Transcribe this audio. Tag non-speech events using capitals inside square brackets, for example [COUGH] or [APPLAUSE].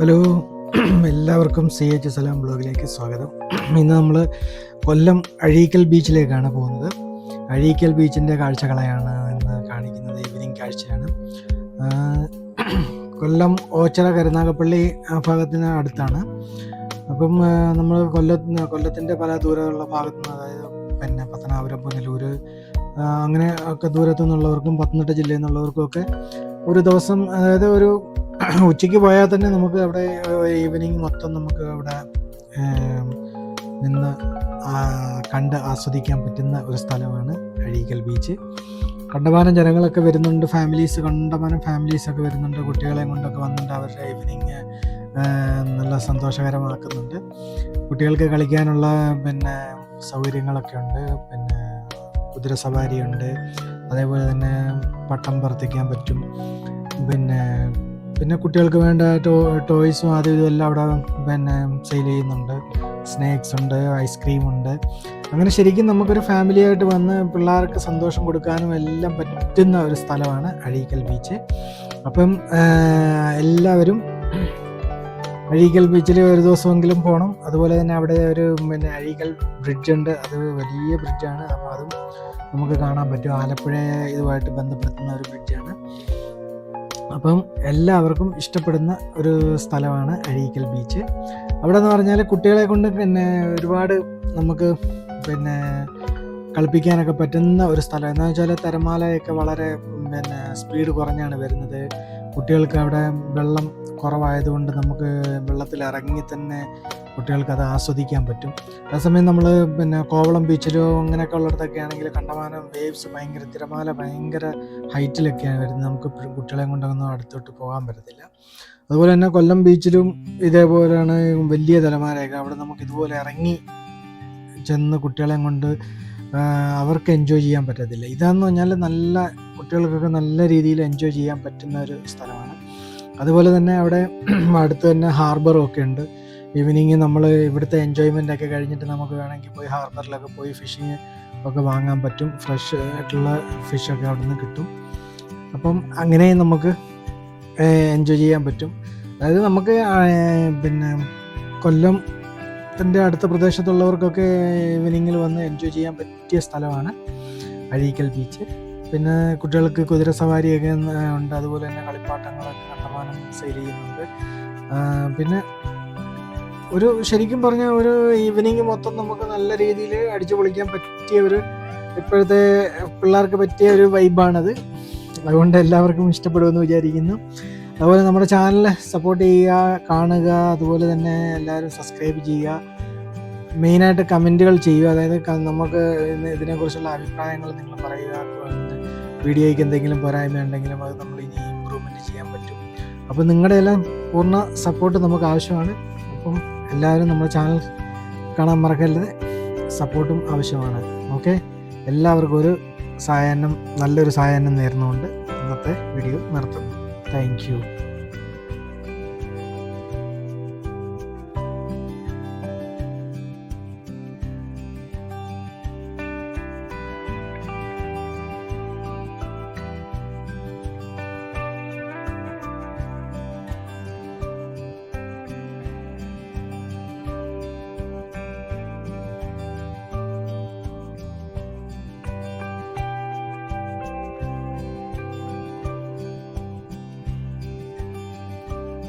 Hello [CLEARS THROAT] എല്ലാവർക്കും C H സലാം ബ്ലോഗിലേക്ക് സ്വാഗതം. ഇന്ന് നമ്മൾ കൊല്ലം അഴീക്കൽ ബീച്ചിലേക്കാണ് പോകുന്നത്. അഴീക്കൽ ബീച്ചിന്റെ കാഴ്ചകളെയാണ് ഇന്ന് കാണിക്കുന്നത് ഈവനിങ് കാഴ്ചയാണ്. [CLEARS THROAT] കൊല്ലം ഓച്ചറ കരുനാഗപ്പള്ളി ആ ഭാഗത്തിന് അടുത്താണ്. അപ്പം നമ്മൾ കൊല്ലത്ത് കൊല്ലത്തിന്റെ പല ദൂരമുള്ള ഭാഗത്തു നിന്ന് അതായത് പിന്നെ പത്തനാപുരം പുനലൂർ അങ്ങനെ ഒക്കെ ദൂരത്തു നിന്നുള്ളവർക്കും പത്തനംതിട്ട ജില്ലയിൽ നിന്നുള്ളവർക്കും ഒക്കെ ഒരു ദിവസം അതായത് ഒരു ഉച്ചയ്ക്ക് പോയാൽ തന്നെ നമുക്ക് അവിടെ ഈവനിങ് മൊത്തം നമുക്ക് അവിടെ നിന്ന് കണ്ട് ആസ്വദിക്കാൻ പറ്റുന്ന ഒരു സ്ഥലമാണ് അഴീക്കൽ ബീച്ച് കണ്ടമാനം ജനങ്ങളൊക്കെ വരുന്നുണ്ട് ഫാമിലീസ് കണ്ടമാനം ഫാമിലീസൊക്കെ വരുന്നുണ്ട് കുട്ടികളെയും കൊണ്ടൊക്കെ വന്നിട്ട് അവരുടെ ഈവനിങ് നല്ല സന്തോഷകരമാക്കുന്നുണ്ട്. കുട്ടികൾക്ക് കളിക്കാനുള്ള പിന്നെ സൗകര്യങ്ങളൊക്കെ ഉണ്ട് പിന്നെ കുതിര സവാരിയുണ്ട് അതേപോലെ തന്നെ പട്ടം പറത്തിക്കാൻ പറ്റും പിന്നെ പിന്നെ കുട്ടികൾക്ക് വേണ്ട ടോ ടോയ്സും അതും ഇതും എല്ലാം അവിടെ പിന്നെ സെയിൽ ചെയ്യുന്നുണ്ട്. സ്നാക്സ് ഉണ്ട് ഐസ്ക്രീം ഉണ്ട്. അങ്ങനെ ശരിക്കും നമുക്കൊരു ഫാമിലി ആയിട്ട് വന്ന് പിള്ളേർക്ക് സന്തോഷം കൊടുക്കാനും എല്ലാം പറ്റുന്ന ഒരു സ്ഥലമാണ് അഴീക്കൽ ബീച്ച് അപ്പം എല്ലാവരും അഴീക്കൽ ബീച്ചിൽ ഒരു ദിവസമെങ്കിലും പോകണം അതുപോലെ തന്നെ അവിടെ ഒരു പിന്നെ അഴീക്കൽ ബ്രിഡ്ജ് ഉണ്ട്. അത് വലിയ ബ്രിഡ്ജാണ് അപ്പോൾ അതും നമുക്ക് കാണാൻ പറ്റും. ആലപ്പുഴ ഇതുമായിട്ട് ബന്ധപ്പെടുത്തുന്ന ഒരു ബ്രിഡ്ജാണ് അപ്പം എല്ലാവർക്കും ഇഷ്ടപ്പെടുന്ന ഒരു സ്ഥലമാണ് അഴീക്കൽ ബീച്ച്. അവിടെ എന്ന് പറഞ്ഞാൽ കുട്ടികളെ കൊണ്ട് പിന്നെ ഒരുപാട് നമുക്ക് പിന്നെ കളിപ്പിക്കാനൊക്കെ പറ്റുന്ന ഒരു സ്ഥലം. എന്താണെന്ന് വെച്ചാൽ തിരമാലയൊക്കെ വളരെ പിന്നെ സ്പീഡ് കുറഞ്ഞാണ് വരുന്നത്. കുട്ടികൾക്ക് അവിടെ വെള്ളം കുറവായതുകൊണ്ട് നമുക്ക് വെള്ളത്തിൽ ഇറങ്ങി തന്നെ കുട്ടികൾക്ക് അത് ആസ്വദിക്കാൻ പറ്റും. അതേസമയം നമ്മൾ പിന്നെ കോവളം ബീച്ചിലോ അങ്ങനെയൊക്കെ ഉള്ളിടത്തൊക്കെ ആണെങ്കിൽ കണ്ടമാനം വേവ്സ് ഭയങ്കര തിരമാല ഭയങ്കര ഹൈറ്റിലൊക്കെയാണ് വരുന്നത്. നമുക്ക് കുട്ടികളെയും കുട്ടികളെ കൊണ്ടൊന്നും അടുത്തോട്ട് പോകാൻ പറ്റത്തില്ല. അതുപോലെ തന്നെ കൊല്ലം ബീച്ചിലും ഇതേപോലെയാണ് വലിയ തിരമാലയൊക്കെ. അവിടെ നമുക്ക് ഇതുപോലെ ഇറങ്ങി ചെന്ന് കുട്ടികളെയും കൊണ്ട് അവർക്ക് എൻജോയ് ചെയ്യാൻ പറ്റത്തില്ല. ഇതാന്ന് പറഞ്ഞാൽ നല്ല കുട്ടികൾക്കൊക്കെ നല്ല രീതിയിൽ എൻജോയ് ചെയ്യാൻ പറ്റുന്ന ഒരു സ്ഥലമാണ്. അതുപോലെ തന്നെ അവിടെ [CLEARS THROAT] അടുത്ത് തന്നെ ഹാർബറും ഒക്കെ ഉണ്ട്. ഈവനിങ് നമ്മൾ ഇവിടുത്തെ എൻജോയ്മെന്റ് ഒക്കെ കഴിഞ്ഞിട്ട് നമുക്ക് വേണമെങ്കിൽ പോയി ഹാർബറിലൊക്കെ പോയി ഫിഷിങ് ഒക്കെ വാങ്ങാൻ പറ്റും. ഫ്രഷ് ആയിട്ടുള്ള ഫിഷൊക്കെ അവിടെ നിന്ന് കിട്ടും. അപ്പം അങ്ങനെ നമുക്ക് എൻജോയ് ചെയ്യാൻ പറ്റും. അതായത് നമുക്ക് പിന്നെ പിന്നെ കൊല്ലത്തിന്റെ അടുത്ത പ്രദേശത്തുള്ളവർക്കൊക്കെ ഈവനിങ്ങിൽ വന്ന് എൻജോയ് ചെയ്യാൻ പറ്റിയ സ്ഥലമാണ് അഴീക്കൽ ബീച്ച് പിന്നെ കുട്ടികൾക്ക് കുതിര സവാരിയൊക്കെ ഉണ്ട്. അതുപോലെ തന്നെ കളിപ്പാട്ടങ്ങളൊക്കെ കണ്ടമാനം സെയിൽ ചെയ്യുന്നുണ്ട്. പിന്നെ ഒരു ശരിക്കും പറഞ്ഞ ഒരു ഈവനിങ് മൊത്തം നമുക്ക് നല്ല രീതിയിൽ അടിച്ചു പൊളിക്കാൻ പറ്റിയ ഒരു ഇപ്പോഴത്തെ പിള്ളേർക്ക് പറ്റിയ ഒരു വൈബാണത് അതുകൊണ്ട് എല്ലാവർക്കും ഇഷ്ടപ്പെടുമെന്ന് വിചാരിക്കുന്നു. അതുപോലെ നമ്മുടെ ചാനൽ സപ്പോർട്ട് ചെയ്യുക കാണുക അതുപോലെ തന്നെ എല്ലാവരും സബ്സ്ക്രൈബ് ചെയ്യുക. മെയിനായിട്ട് കമന്റുകൾ ചെയ്യുക. അതായത് നമുക്ക് ഇതിനെക്കുറിച്ചുള്ള അഭിപ്രായങ്ങൾ നിങ്ങൾ പറയുക. വീഡിയോയ്ക്ക് എന്തെങ്കിലും പോരായ്മ ഉണ്ടെങ്കിലും അത് നമ്മൾ ഇനി ഇമ്പ്രൂവ്മെന്റ് ചെയ്യാൻ പറ്റും. അപ്പോൾ നിങ്ങളുടെ എല്ലാം പൂർണ സപ്പോർട്ട് നമുക്ക് ആവശ്യമാണ്. അപ്പം എല്ലാവരും നമ്മുടെ ചാനൽ കാണാൻ മറക്കരുത്. സപ്പോർട്ടും ആവശ്യമാണ്. ഓക്കെ എല്ലാവർക്കും ഒരു സായാഹ്നം നല്ലൊരു സായാഹ്നം നേർന്നുകൊണ്ട് ഇന്നത്തെ വീഡിയോ നിർത്തുന്നു. Thank you.